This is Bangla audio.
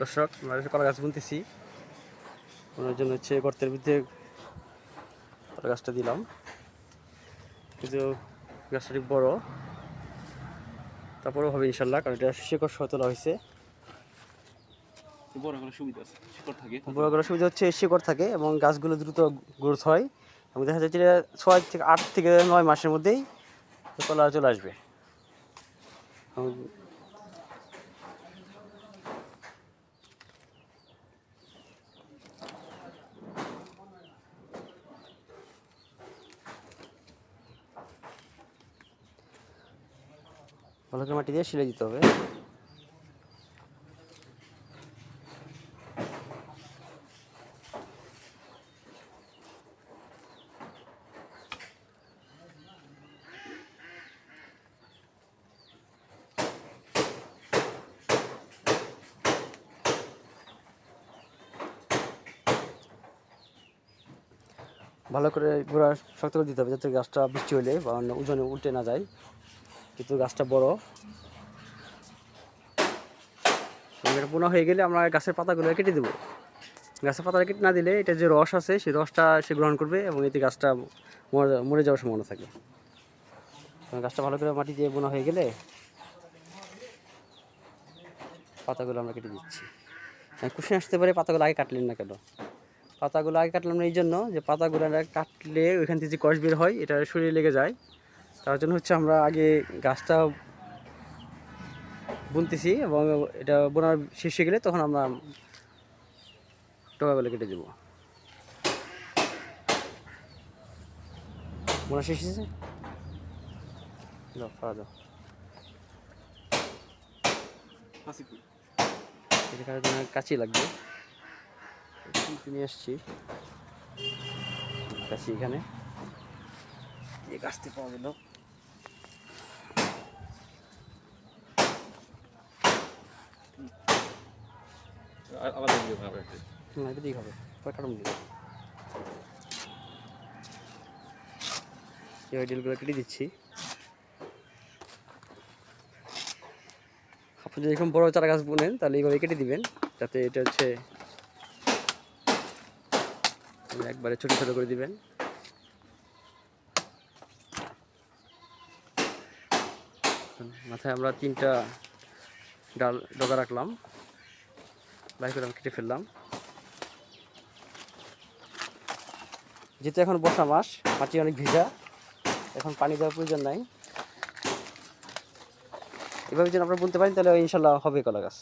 দর্শক আমরা কলা গাছ বুনতেছি। ওনার জন্য হচ্ছে গর্তের ভিতরে কলা গাছটা দিলাম। কিন্তু গাছটা ঠিক বড়। তারপরেও হবে ইনশাল্লাহ কারণ এটা শিকড় সহ তোলা হয়েছে। বড় কোনো সুবিধা আছে শিকড় থাকে। বড় করার সুবিধা হচ্ছে শিকড় থাকে এবং গাছগুলো দ্রুত গ্রোথ হয় এবং দেখা যাচ্ছে যে ছয় থেকে আট থেকে নয় মাসের মধ্যেই কলা চলে আসবে। ভালো করে মাটি দিয়ে শিলে দিতে হবে। ভালো করে গোড়া শক্ত করে দিতে হবে যাতে গাছটা বৃষ্টি হলে বা অন্য ওজনে উল্টে না যায়। কিন্তু গাছটা বড়। এটা পোনা হয়ে গেলে আমরা গাছের পাতাগুলো কেটে দেবো। গাছের পাতা কেটে না দিলে এটা যে রস আছে, সেই রসটা সে গ্রহণ করবে এবং এতে গাছটা মরে- যাওয়ার সম্ভাবনা থাকে। গাছটা ভালো করে মাটি দিয়ে বোনা হয়ে গেলে পাতাগুলো আমরা কেটে দিচ্ছি। কুশন আসতে পারে, পাতাগুলো আগে কাটলেন না কেন? পাতাগুলো আগে কাটলাম না এই জন্য যে পাতাগুলো কাটলে ওইখান থেকে যে কষ বের হয়, এটা শরীরে লেগে যায়। তার জন্য হচ্ছে আমরা আগে গাছটা বুনতেছি এবং এটা বোনার শেষ হয়ে গেলে তখন আমরা টোকাগুলো কেটে দেবো। বোনা শেষ হয়েছে? ফাড়া দাও। লাগবে। নিয়ে আসছি। কাঁচি এখানে। গাছতে পাওয়া গেল। কেটে দিচ্ছি। আপনি যদি এরকম বড় চারা গাছ বোনেন, তাহলে এইভাবে কেটে দিবেন, যাতে এটা হচ্ছে একবারে ছোট ছোট করে দিবেন। মাথায় আমরা তিনটা ডাল, ডগা রাখলাম। বাইক করে কেটে ফেললাম। যেহেতু এখন বর্ষা মাস, মাটি অনেক ভিজা, এখন পানি দেওয়ার প্রয়োজন নাই। এভাবে যদি আমরা বলতে পারি, তাহলে ইনশাল্লাহ হবে কলা গাছ